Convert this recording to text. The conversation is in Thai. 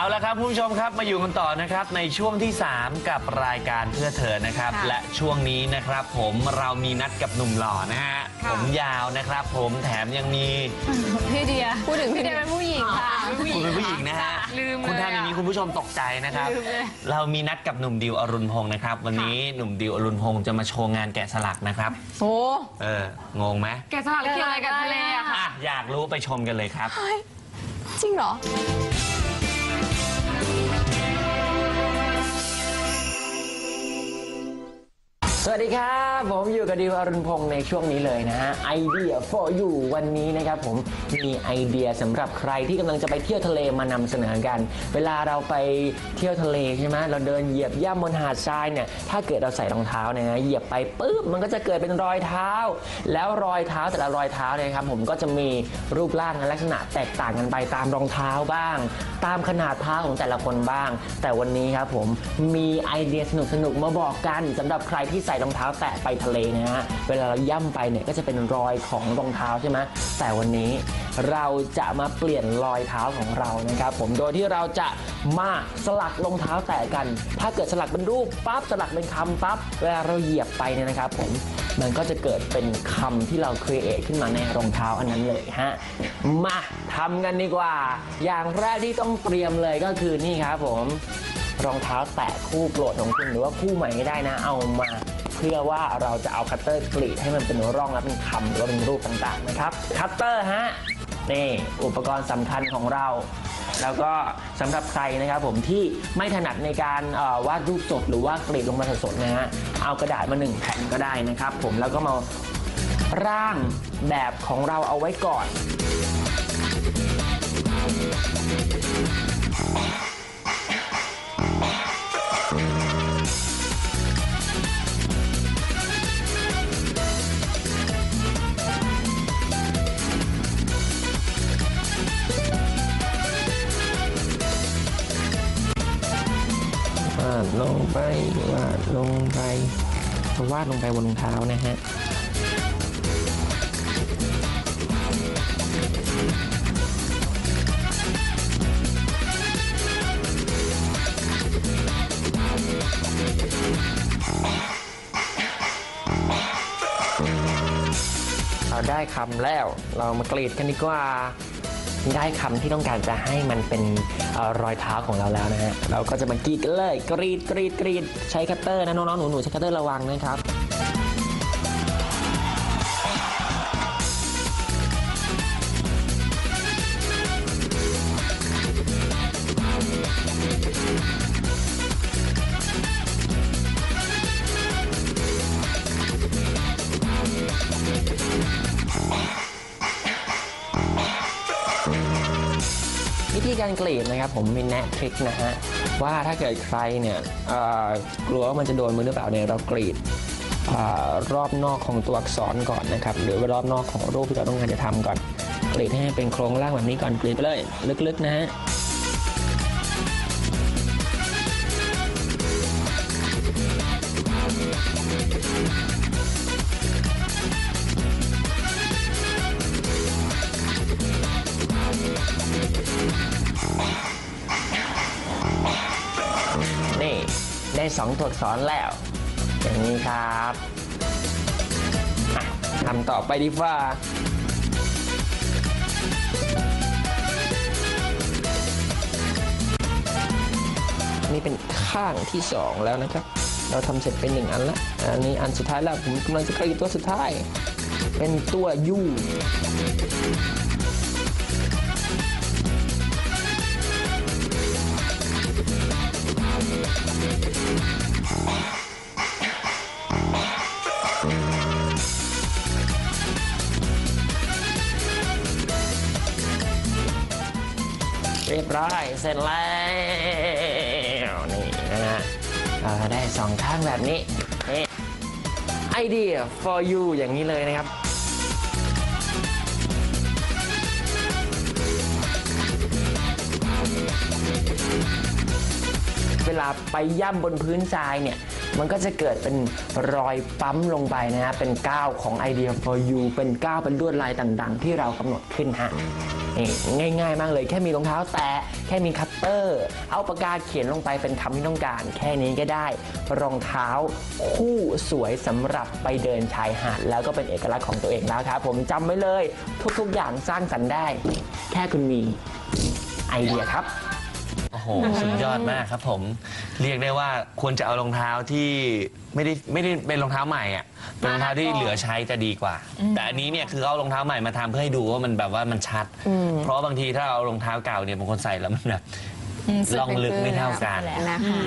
เอาละครับคุณผู้ชมครับมาอยู่กันต่อนะครับในช่วงที่ 3 กับรายการเพื่อเธอนะครับ ค่ะและช่วงนี้นะครับ ผมเรามีนัดกับหนุ่มหล่อนะฮะค่ะ ผมยาวนะครับ ผมแถมยังมีพี่เดียพูดถึงพี่พี่เดีเดียยเป็นผู้หญิงค่ะ คุณเป็นผู้หญิงนะฮะลืมเลยคุณทำอย่างนี้คุณผู้ชมตกใจนะครับ ลืมเลย เรามีนัดกับหนุ่มดิวอรุณพงศ์นะครับ วันนี้หนุ่มดิวอรุณพงศ์จะมาโชว์งานแกะสลักนะครับโอ้ เอองงไหมแกสลักเกี่ยวอะไรกับทะเลอะค่ะอะอยากรู้ไปชมกันเลยครับ จริงเหรอ Bye. สวัสดีครับ ผมอยู่กับดิวอรุณพงศ์ในช่วงนี้เลยนะฮะไอเดีย for you วันนี้นะครับผมมีไอเดียสำหรับใครที่กำลังจะไปเที่ยวทะเลมานำเสนอกัน เวลาเราไปเที่ยวทะเลใช่ไหมเราเดินเหยียบย่ำบนหาดทรายเนี่ยถ้าเกิดเราใส่รองเท้าเนี่ยนะเหยียบไปปุ๊บมันก็จะเกิดเป็นรอยเท้า แล้วรอยเท้าแต่ละรอยเท้าเนี่ยครับผมก็จะมีรูปร่างและลักษณะแตกต่างกันไปตามรองเท้าบ้าง ตามขนาดเท้าของแต่ละคนบ้าง แต่วันนี้ครับผมมีไอเดียสนุกๆมาบอกกันสำหรับใครที่ส่รองเท้าแตะไปทะเลนะฮะเวลาเราย่ำไปเนี่ยก็จะเป็นรอยของรองเท้าใช่ไหมแต่วันนี้เราจะมาเปลี่ยนรอยเท้าของเรานะครับผมโดยที่เราจะมาสลักรองเท้าแตะกัน ถ้าเกิดสลักเป็นรูปปั๊บสลักเป็นคำปั๊บเวลาเราเหยียบไปเนี่ยนะครับผมมันก็จะเกิดเป็นคำที่เราครีเอทขึ้นมาในรองเท้าอันนั้นเลยฮะมาทำกันดีกว่า อย่างแรกที่ต้องเตรียมเลยก็คือนี่ครับผม รองเท้าแตะคู่โปรดของคุณหรือว่าคู่ใหม่ก็ได้นะ เอามาเพื่อว่าเราจะเอาคัตเตอร์กรีดให้มันเป็นร่องและเป็นคำหรือว่าเป็นรูปต่างๆนะครับ คัตเตอร์ฮะนี่อุปกรณ์สำคัญของเรา แล้วก็สำหรับใครนะครับผมที่ไม่ถนัดในการวาดรูปสดหรือว่ากรีดลงมาสดๆนะฮะเอากระดาษมาหนึ่งแผ่นก็ได้นะครับ ผมแล้วก็มาร่างแบบของเราเอาไว้ก่อน ลงไปวาดลงไปวาดลงไปบนรองเท้านะฮะเราได้คำแล้วเรามากรีดกันดีกว่า ได้คำที่ต้องการจะให้มันเป็นเอ่อรอยเท้าของเราแล้วนะฮะเราก็จะมากรีดกันเลยกรีดกรีดกรีดใช้คัตเตอร์นะน้องๆหนูๆใช้คัตเตอร์ระวังนะครับ การกรีดนะครับผมมีแนะทริคนะฮะว่าถ้าเกิดใครเนี่ยกลัวว่ามันจะโดนมือหรือเปล่าเนี่ยเรากรีดรอบนอกของตัวอักษรก่อนนะครับหรือว่ารอบนอกของรูปที่เราต้องการจะทำก่อน กรีดให้เป็นโครงร่างแบบนี้ก่อนกรีดไปเลย ลึกๆนะฮะ ได้สองตัวอักษรแล้ว อย่างนี้ครับทำต่อไปดีกว่านี่เป็นข้างที่สองแล้วนะครับ เราทำเสร็จเป็นหนึ่งอันละ อันนี้อันสุดท้ายแล้วผมกำลังจะกรีดตัวสุดท้าย เป็นตัวยู เรียบร้อยเสร็จแล้วนี่นะฮะเราได้สองข้างแบบนี้นี่ไอเดีย for you อย่างนี้เลยนะครับ ลาไปย่ำบนพื้นทรายเนี่ย มันก็จะเกิดเป็นรอยปั๊มลงไปนะฮะ เป็นก้าวของ Idea for You เป็นก้าวเป็นลวดลายต่างๆ ที่เรากำหนดขึ้นฮะนี่ง่ายๆ มากเลยแค่มีรองเท้าแตะแค่มีคัตเตอร์ เอาปากกาเขียนลงไปเป็นคำที่ต้องการ แค่นี้ก็ได้ รองเท้าคู่สวยสำหรับไปเดินชายหาดแล้วก็เป็นเอกลักษณ์ของตัวเองแล้วครับผมจำไว้เลย ทุกๆอย่างสร้างสรรค์ได้ แค่คุณมีไอเดียครับ สุดยอดมากครับผม เรียกได้ว่าควรจะเอารองเท้าที่ไม่ได้ไม่ได้เป็นรองเท้าใหม่อะเป็นรองเท้าที่เหลือใช้จะดีกว่า แต่อันนี้เนี่ยคือเอารองเท้าใหม่มาทำเพื่อให้ดูว่ามันแบบว่ามันชัด เพราะว่าบางทีถ้าเอารองเท้าเก่าเนี่ยบางคนใส่แล้วมันแบบอืมสึกล่องลึกไม่เท่ากันแหละนะคะ